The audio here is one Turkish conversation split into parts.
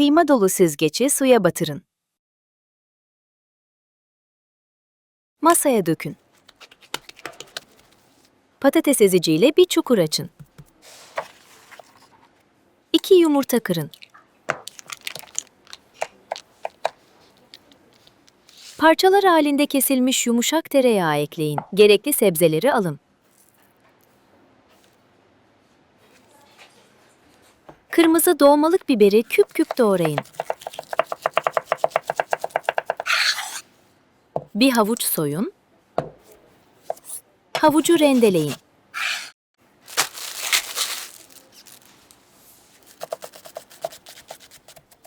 kıyma dolu süzgeci suya batırın. Masaya dökün. Patates eziciyle bir çukur açın. 2 yumurta kırın. Parçalar halinde kesilmiş yumuşak tereyağı ekleyin. Gerekli sebzeleri alın. Kırmızı dolmalık biberi küp küp doğrayın. Bir havuç soyun. Havucu rendeleyin.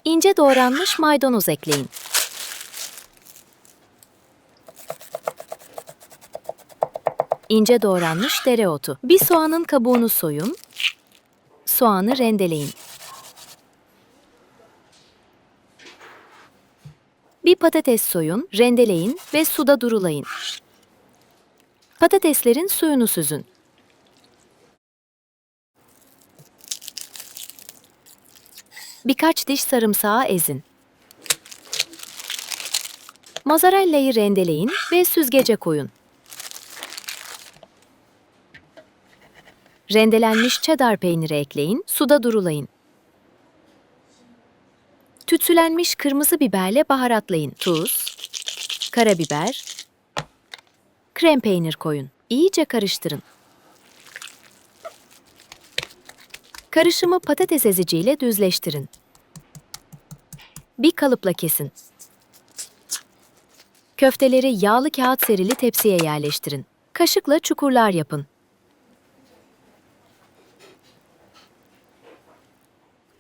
İnce doğranmış maydanoz ekleyin. İnce doğranmış dereotu. Bir soğanın kabuğunu soyun. Soğanı rendeleyin. Bir patates soyun, rendeleyin ve suda durulayın. Patateslerin suyunu süzün. Birkaç diş sarımsağı ezin. Mozzarella'yı rendeleyin ve süzgece koyun. Rendelenmiş cheddar peyniri ekleyin, suda durulayın. Tütsülenmiş kırmızı biberle baharatlayın. Tuz, karabiber, krem peynir koyun. İyice karıştırın. Karışımı patates eziciyle düzleştirin. Bir kalıpla kesin. Köfteleri yağlı kağıt serili tepsiye yerleştirin. Kaşıkla çukurlar yapın.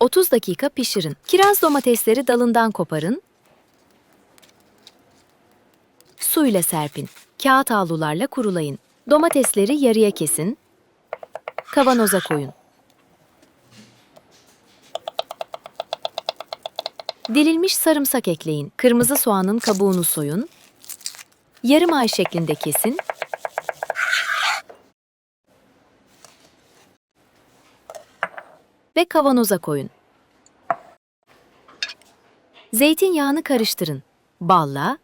30 dakika pişirin. Kiraz domatesleri dalından koparın. Suyla serpin. Kağıt havlularla kurulayın. Domatesleri yarıya kesin. Kavanoza koyun. Dilimmiş sarımsak ekleyin. Kırmızı soğanın kabuğunu soyun. Yarım ay şeklinde kesin. Ve kavanoza koyun. Zeytinyağını karıştırın. Balla,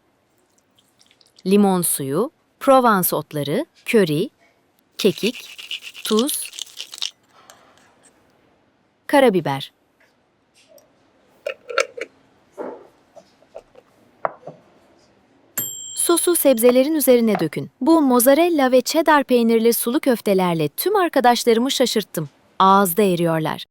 limon suyu, Provence otları, köri, kekik, tuz, karabiber. Sosu sebzelerin üzerine dökün. Bu mozzarella ve cheddar peynirli sulu köftelerle tüm arkadaşlarımı şaşırttım. Ağızda eriyorlar.